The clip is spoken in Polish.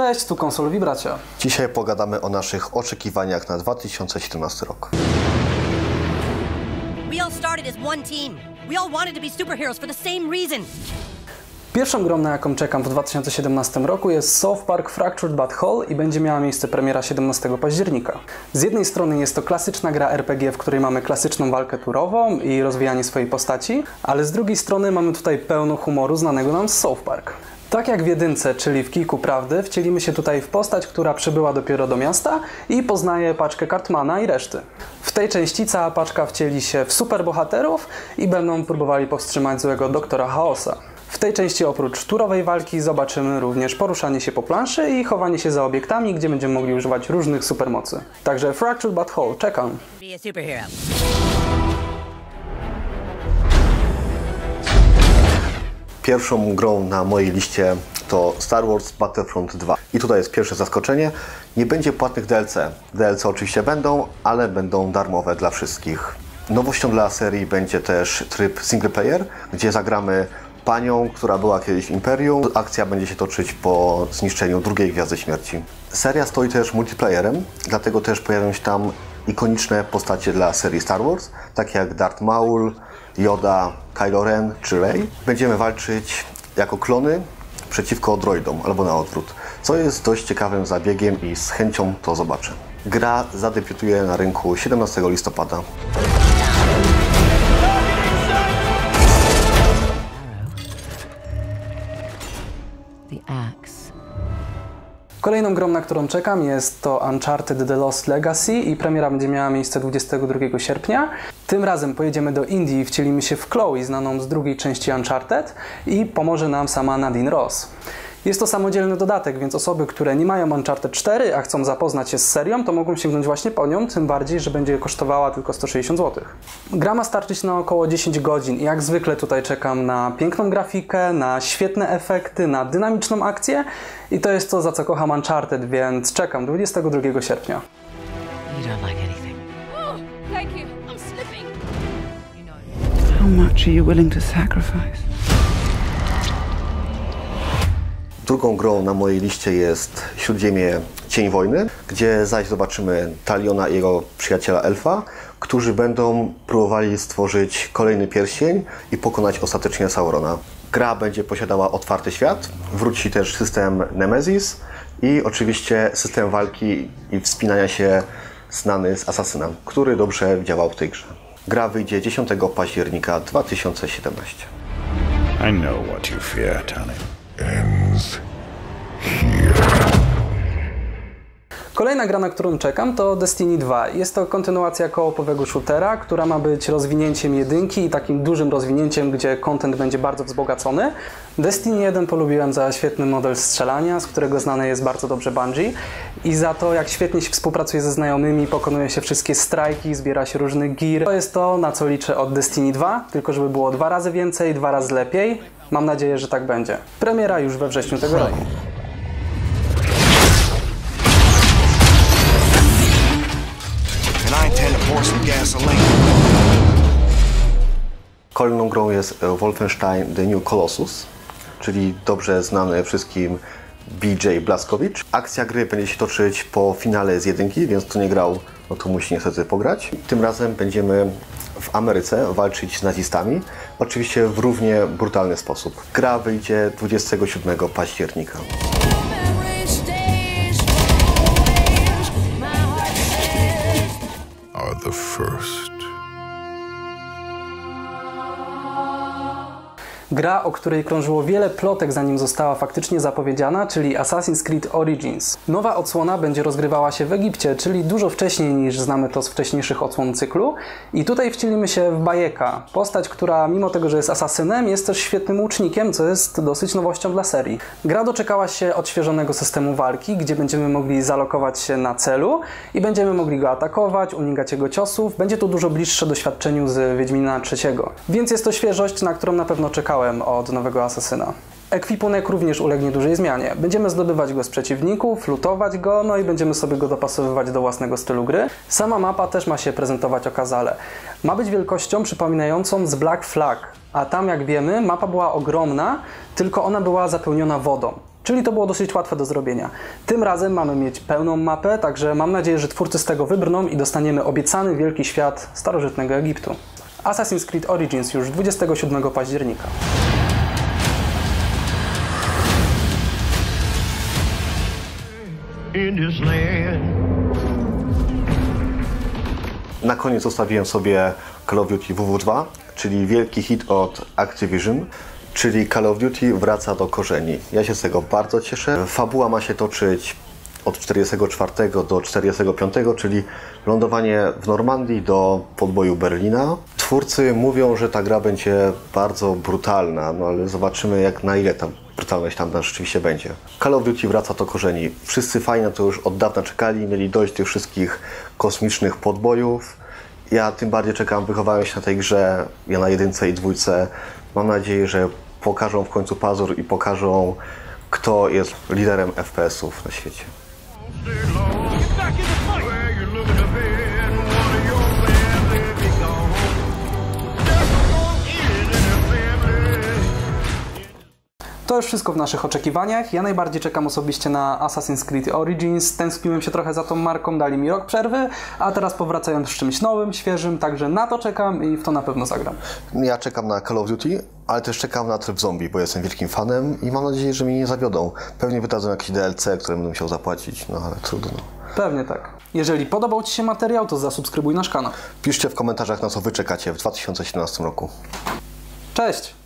Cześć, tu konsolowi bracia. Dzisiaj pogadamy o naszych oczekiwaniach na 2017 rok. We all started as one team. We all wanted to be superheroes for the same reason. Pierwszą grą, na jaką czekam w 2017 roku jest South Park Fractured But Whole i będzie miała miejsce premiera 17 października. Z jednej strony jest to klasyczna gra RPG, w której mamy klasyczną walkę turową i rozwijanie swojej postaci, ale z drugiej strony mamy tutaj pełno humoru znanego nam z South Park. Tak jak w jedynce, czyli w Kijku Prawdy, wcielimy się tutaj w postać, która przybyła dopiero do miasta i poznaje paczkę Cartmana i reszty. W tej części cała paczka wcieli się w superbohaterów i będą próbowali powstrzymać złego doktora Chaosa. W tej części oprócz turowej walki zobaczymy również poruszanie się po planszy i chowanie się za obiektami, gdzie będziemy mogli używać różnych supermocy. Także Fractured But Whole, czekam. Pierwszą grą na mojej liście to Star Wars Battlefront 2. I tutaj jest pierwsze zaskoczenie. Nie będzie płatnych DLC. DLC oczywiście będą, ale będą darmowe dla wszystkich. Nowością dla serii będzie też tryb single player, gdzie zagramy panią, która była kiedyś w Imperium. Akcja będzie się toczyć po zniszczeniu drugiej Gwiazdy Śmierci. Seria stoi też multiplayerem, dlatego też pojawią się tam ikoniczne postacie dla serii Star Wars, takie jak Darth Maul, Yoda, Kylo Ren czy Rey. Będziemy walczyć jako klony przeciwko droidom, albo na odwrót, co jest dość ciekawym zabiegiem i z chęcią to zobaczę. Gra zadebiutuje na rynku 17 listopada. The axe. Kolejną grą, na którą czekam jest to Uncharted The Lost Legacy i premiera będzie miała miejsce 22 sierpnia. Tym razem pojedziemy do Indii i wcielimy się w Chloe, znaną z drugiej części Uncharted i pomoże nam sama Nadine Ross. Jest to samodzielny dodatek, więc osoby, które nie mają Uncharted 4, a chcą zapoznać się z serią, to mogą sięgnąć właśnie po nią, tym bardziej, że będzie kosztowała tylko 160 zł. Gra ma starczyć na około 10 godzin i jak zwykle tutaj czekam na piękną grafikę, na świetne efekty, na dynamiczną akcję i to jest to, za co kocham Uncharted, więc czekam 22 sierpnia. Oh. How much are you willing to sacrifice? Drugą grą na mojej liście jest Śródziemie Cień Wojny, gdzie zaś zobaczymy Taliona i jego przyjaciela Elfa, którzy będą próbowali stworzyć kolejny pierścień i pokonać ostatecznie Saurona. Gra będzie posiadała otwarty świat, wróci też system Nemesis i oczywiście system walki i wspinania się znany z Asasynem, który dobrze działał w tej grze. Gra wyjdzie 10 października 2017. I know what you fear, Tally. Kolejna gra, na którą czekam, to Destiny 2. Jest to kontynuacja koopowego shootera, która ma być rozwinięciem jedynki i takim dużym rozwinięciem, gdzie content będzie bardzo wzbogacony. Destiny 1 polubiłem za świetny model strzelania, z którego znane jest bardzo dobrze Bungie i za to, jak świetnie się współpracuje ze znajomymi, pokonuje się wszystkie strajki, zbiera się różny gear. To jest to, na co liczę od Destiny 2, tylko żeby było dwa razy więcej, dwa razy lepiej. Mam nadzieję, że tak będzie. Premiera już we wrześniu tego roku. Kolejną grą jest e, Wolfenstein The New Colossus, czyli dobrze znany wszystkim BJ Blazkowicz. Akcja gry będzie się toczyć po finale z jedynki, więc kto nie grał, no to musi niestety pograć. Tym razem będziemy w Ameryce walczyć z nazistami, oczywiście w równie brutalny sposób. Gra wyjdzie 27 października. The first. Gra, o której krążyło wiele plotek zanim została faktycznie zapowiedziana, czyli Assassin's Creed Origins. Nowa odsłona będzie rozgrywała się w Egipcie, czyli dużo wcześniej niż znamy to z wcześniejszych odsłon cyklu. I tutaj wcielimy się w Bajeka, postać, która mimo tego, że jest asasynem, jest też świetnym łucznikiem, co jest dosyć nowością dla serii. Gra doczekała się odświeżonego systemu walki, gdzie będziemy mogli zalokować się na celu i będziemy mogli go atakować, unikać jego ciosów. Będzie to dużo bliższe doświadczeniu z Wiedźmina III. Więc jest to świeżość, na którą na pewno od nowego asasyna. Ekwipunek również ulegnie dużej zmianie. Będziemy zdobywać go z przeciwników, lutować go, no i będziemy sobie go dopasowywać do własnego stylu gry. Sama mapa też ma się prezentować okazale. Ma być wielkością przypominającą z Black Flag, a tam jak wiemy mapa była ogromna, tylko ona była zapełniona wodą. czyli to było dosyć łatwe do zrobienia. Tym razem mamy mieć pełną mapę, także mam nadzieję, że twórcy z tego wybrną i dostaniemy obiecany wielki świat starożytnego Egiptu. Assassin's Creed Origins już 27 października. in this land. Na koniec zostawiłem sobie Call of Duty WW2, czyli wielki hit od Activision, czyli Call of Duty wraca do korzeni. Ja się z tego bardzo cieszę. Fabuła ma się toczyć od 44 do 45, czyli lądowanie w Normandii do podboju Berlina. Twórcy mówią, że ta gra będzie bardzo brutalna, no ale zobaczymy jak na ile ta brutalność tam rzeczywiście będzie. Call of Duty wraca do korzeni. Wszyscy fajnie na to już od dawna czekali, mieli dość tych wszystkich kosmicznych podbojów. Ja tym bardziej czekam, wychowałem się na tej grze, ja na jedynce i dwójce. Mam nadzieję, że pokażą w końcu pazur i pokażą, kto jest liderem FPS-ów na świecie. Już wszystko w naszych oczekiwaniach. Ja najbardziej czekam osobiście na Assassin's Creed Origins. Tęskniłem się trochę za tą marką, dali mi rok przerwy, a teraz powracają z czymś nowym, świeżym, także na to czekam i w to na pewno zagram. Ja czekam na Call of Duty, ale też czekam na tryb zombie, bo jestem wielkim fanem i mam nadzieję, że mnie nie zawiodą. Pewnie wydadzą jakieś DLC, które będę musiał zapłacić, no ale trudno. Pewnie tak. Jeżeli podobał Ci się materiał, to zasubskrybuj nasz kanał. Piszcie w komentarzach, na co wy czekacie w 2017 roku. Cześć!